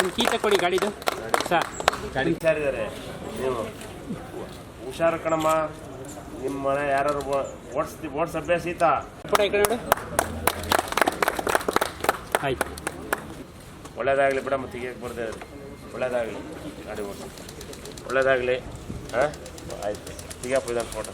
ಒಂದು ಕೀ ಕೊಡಿ ಗಾಡಿದು. ಸರ್ ಗಾಡಿ ಹುಷಾರಿದ್ದಾರೆ. ನೀವು ಹುಷಾರು ಕಣಮ್ಮ. ನಿಮ್ಮ ಮನೆ ಯಾರು ಓಡಿಸ್ತಿ ಓಡಿಸ್ ಅಭ್ಯಾಸ ಈತಾ ಈ ಕಡೆ ಆಯ್ತು. ಒಳ್ಳೇದಾಗಲಿ ಬಿಡಮ್ಮ ತೆಗಿಯಕ್ಕೆ ಬರ್ದೇ ಒಳ್ಳೇದಾಗಲಿ ಗಾಡಿ ಓಡಿಸಿ. ಒಳ್ಳೇದಾಗಲಿ ಹಾಂ? ಆಯ್ತು. ತೆಗಿಯಪ್ಪ ಇದನ್ನು ಫೋಟೋ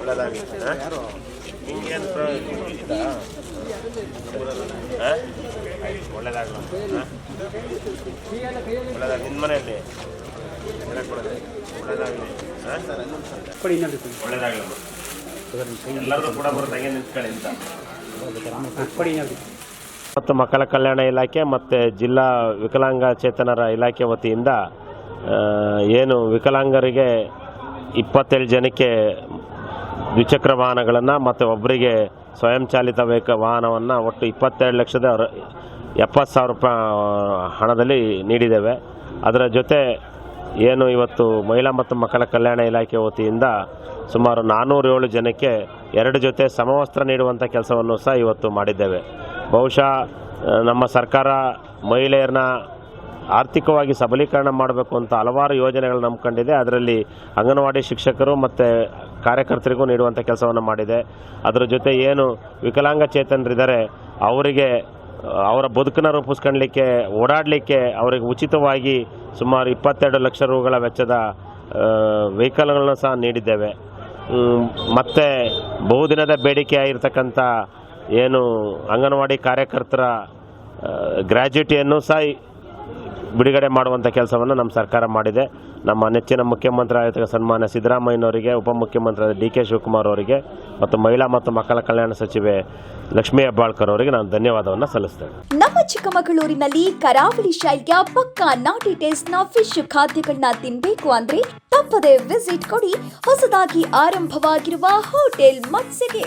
ಒಳ್ಳೇದಾಗಲಿ ಹಾಂ? ಮತ್ತು ಮಕ್ಕಳ ಕಲ್ಯಾಣ ಇಲಾಖೆ ಮತ್ತು ಜಿಲ್ಲಾ ವಿಕಲಾಂಗಚೇತನರ ಇಲಾಖೆ ವತಿಯಿಂದ ಏನು ವಿಕಲಾಂಗರಿಗೆ ಇಪ್ಪತ್ತೇಳು ಜನಕ್ಕೆ ದ್ವಿಚಕ್ರ ವಾಹನಗಳನ್ನು ಮತ್ತು ಒಬ್ಬರಿಗೆ ಸ್ವಯಂಚಾಲಿತ ವೇಕ, ವಾಹನವನ್ನು ಒಟ್ಟು ಇಪ್ಪತ್ತೆರಡು ಲಕ್ಷದ ಎಪ್ಪತ್ತು ಸಾವಿರ ರೂಪಾಯಿ ಹಣದಲ್ಲಿ ನೀಡಿದ್ದೇವೆ. ಅದರ ಜೊತೆ ಏನು ಇವತ್ತು ಮಹಿಳಾ ಮತ್ತು ಮಕ್ಕಳ ಕಲ್ಯಾಣ ಇಲಾಖೆ ವತಿಯಿಂದ ಸುಮಾರು ನಾನ್ನೂರೇಳು ಜನಕ್ಕೆ ಎರಡು ಜೊತೆ ಸಮವಸ್ತ್ರ ನೀಡುವಂಥ ಕೆಲಸವನ್ನು ಸಹ ಇವತ್ತು ಮಾಡಿದ್ದೇವೆ. ಬಹುಶಃ ನಮ್ಮ ಸರ್ಕಾರ ಮಹಿಳೆಯರನ್ನ ಆರ್ಥಿಕವಾಗಿ ಸಬಲೀಕರಣ ಮಾಡಬೇಕು ಅಂತ ಹಲವಾರು ಯೋಜನೆಗಳು ನಂಬ್ಕೊಂಡಿದೆ ಅದರಲ್ಲಿ ಅಂಗನವಾಡಿ ಶಿಕ್ಷಕರು ಮತ್ತು ಕಾರ್ಯಕರ್ತರಿಗೂ ನೀಡುವಂಥ ಕೆಲಸವನ್ನು ಮಾಡಿದೆ. ಅದರ ಜೊತೆ ಏನು ವಿಕಲಾಂಗಚೇತನರಿದ್ದಾರೆ ಅವರಿಗೆ, ಅವರ ಬದುಕನ್ನು ರೂಪಿಸ್ಕೊಳ್ಲಿಕ್ಕೆ, ಓಡಾಡಲಿಕ್ಕೆ ಅವರಿಗೆ ಉಚಿತವಾಗಿ ಸುಮಾರು ಇಪ್ಪತ್ತೆರಡು ಲಕ್ಷ ರೂಗಳ ವೆಚ್ಚದ ವೆಹಿಕಲ್ಗಳನ್ನು ಸಹ ನೀಡಿದ್ದೇವೆ. ಮತ್ತು ಬಹುದಿನದ ಬೇಡಿಕೆ ಆಗಿರ್ತಕ್ಕಂಥ ಏನು ಅಂಗನವಾಡಿ ಕಾರ್ಯಕರ್ತರ ಗ್ರ್ಯಾಜುಯಿಟಿಯನ್ನು ಸಹ ಬಿಡುಗಡೆ ಮಾಡುವಂಥ ಕೆಲಸವನ್ನು ನಮ್ಮ ಸರ್ಕಾರ ಮಾಡಿದೆ. ನಮ್ಮ ನೆಚ್ಚಿನ ಮುಖ್ಯಮಂತ್ರಿ ಸನ್ಮಾನ ಸನ್ಮಾನ್ಯ ಸಿದ್ದರಾಮಯ್ಯನವರಿಗೆ ಉಪಮುಖ್ಯಮಂತ್ರಿ ಡಿ ಕೆ ಶಿವಕುಮಾರ್ ಅವರಿಗೆ ಮತ್ತು ಮಹಿಳಾ ಮತ್ತು ಮಕ್ಕಳ ಕಲ್ಯಾಣ ಸಚಿವೆ ಲಕ್ಷ್ಮೀ ಹೆಬ್ಬಾಳ್ಕರ್ ಅವರಿಗೆ ನಾನು ಧನ್ಯವಾದವನ್ನು ಸಲ್ಲಿಸ್ತೇನೆ. ನಮ್ಮ ಚಿಕ್ಕಮಗಳೂರಿನಲ್ಲಿ ಕರಾವಳಿ ಶೈಲಿಯ ಪಕ್ಕಾ ನಾಟಿ ಟೇಸ್ಟ್ನ ಫಿಶ್ ಖಾದ್ಯಗಳನ್ನ ತಿನ್ಬೇಕು ಅಂದ್ರೆ ತಪ್ಪದೆ ವಿಸಿಟ್ ಕೊಡಿ. ಹೊಸದಾಗಿ ಆರಂಭವಾಗಿರುವ ಹೋಟೆಲ್ ಮತ್ಸ್ಯಗೆ.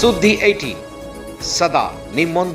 सुद्धि सदा निम्न